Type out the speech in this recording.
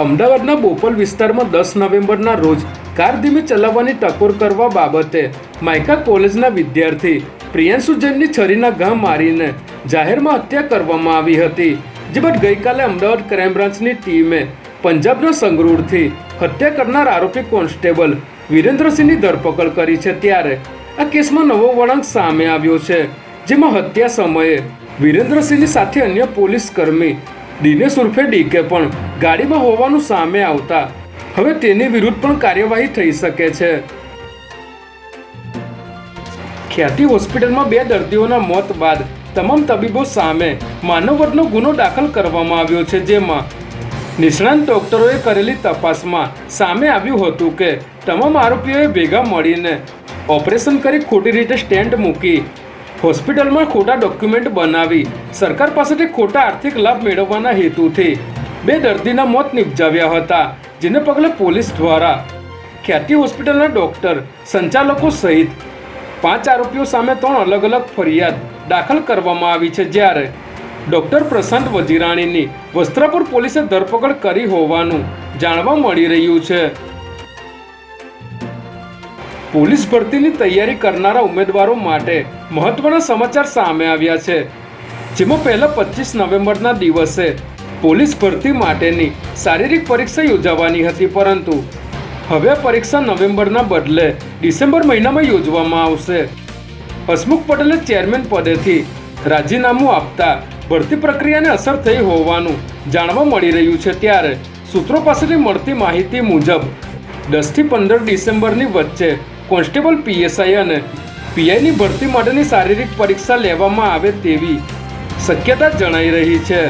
અમદાવાદના બોપલ વિસ્તારમાં દસ નવેમ્બરના રોજ કાર ધીમે ચલાવવાની ટકોર કરવા બાબતે માયકા કોલેજના વિદ્યાર્થી પ્રિયાંશુ જૈનની છરીના ઘા મારીને જાહેરમાં હત્યા કરવામાં આવી હતી, જે બાદ ગઈકાલે અમદાવાદ ક્રાઇમ બ્રાન્ચની ટીમે પંજાબના સંગરૂરથી હત્યા કરનાર આરોપી કોન્સ્ટેબલ વિરેન્દ્રસિંહની ધરપકડ કરી છે ત્યારે આ કેસમાં નવો વળાંક સામે આવ્યો છે, જેમાં હત્યા સમયે વિરેન્દ્રસિંહની સાથે અન્ય પોલીસ કર્મી દિનેશ ઉર્ફે ડીકે પણ ગાડીમાં હોવાનું સામે આવતા. હવે તેની વિરુદ્ધ પણ કાર્યવાહી થઈ શકે છે. ખ્યાતિ હોસ્પિટલમાં બે દર્દીઓના મોત બાદ તમામ તબીબો સામે માનવવધનો ગુનો દાખલ કરવામાં આવ્યો છે જેમાં નિષ્ણાંત ડોક્ટરોએ કરેલી તપાસમાં સામે આવ્યું હતું કે તમામ આરોપીઓએ ભેગા મળીને ઓપરેશન કરી ખોટી રીતે સ્ટેન્ડ મૂકી હોસ્પિટલમાં ખોટા ડોક્યુમેન્ટ બનાવી સરકાર પાસેથી ખોટા આર્થિક લાભ મેળવવાના હેતુથી બે દર્દીના મોત નિપજાવ્યા હતા, જેને પગલે પોલીસ દ્વારા ખ્યાતિ હોસ્પિટલના ડોક્ટર, સંચાલકો સહિત પાંચ આરોપીઓ સામે ત્રણ અલગ અલગ ફરિયાદ દાખલ કરવામાં આવી છે, જ્યારે ડોક્ટર પ્રશાંત વજીરાણીની વસ્ત્રાપુર પોલીસે ધરપકડ કરી હોવાનું જાણવા મળી રહ્યું છે. પોલીસ ભરતીની તૈયારી કરનારા ઉમેદવારો માટે મહત્વના સમાચાર સામે આવ્યા છે. જેમાં પહેલા પચીસ નવેમ્બરના દિવસે પોલીસ ભરતી માટેની શારીરિક પરીક્ષા યોજાવાની હતી પરંતુ હવે પરીક્ષા નવેમ્બરના બદલે ડિસેમ્બર મહિનામાં યોજવામાં આવશે. હસમુખ પટેલે ચેરમેન પદેથી રાજીનામું આપતા ભરતી પ્રક્રિયાને અસર થઈ હોવાનું જાણવા મળી રહ્યું છે ત્યારે સૂત્રો પાસેથી મળતી માહિતી મુજબ દસથી પંદર ડિસેમ્બરની વચ્ચે કોન્સ્ટેબલ પીએસઆઈ અને પીઆઈની ભરતી માટેની શારીરિક પરીક્ષા લેવામાં આવે તેવી શક્યતા જણાઈ રહી છે.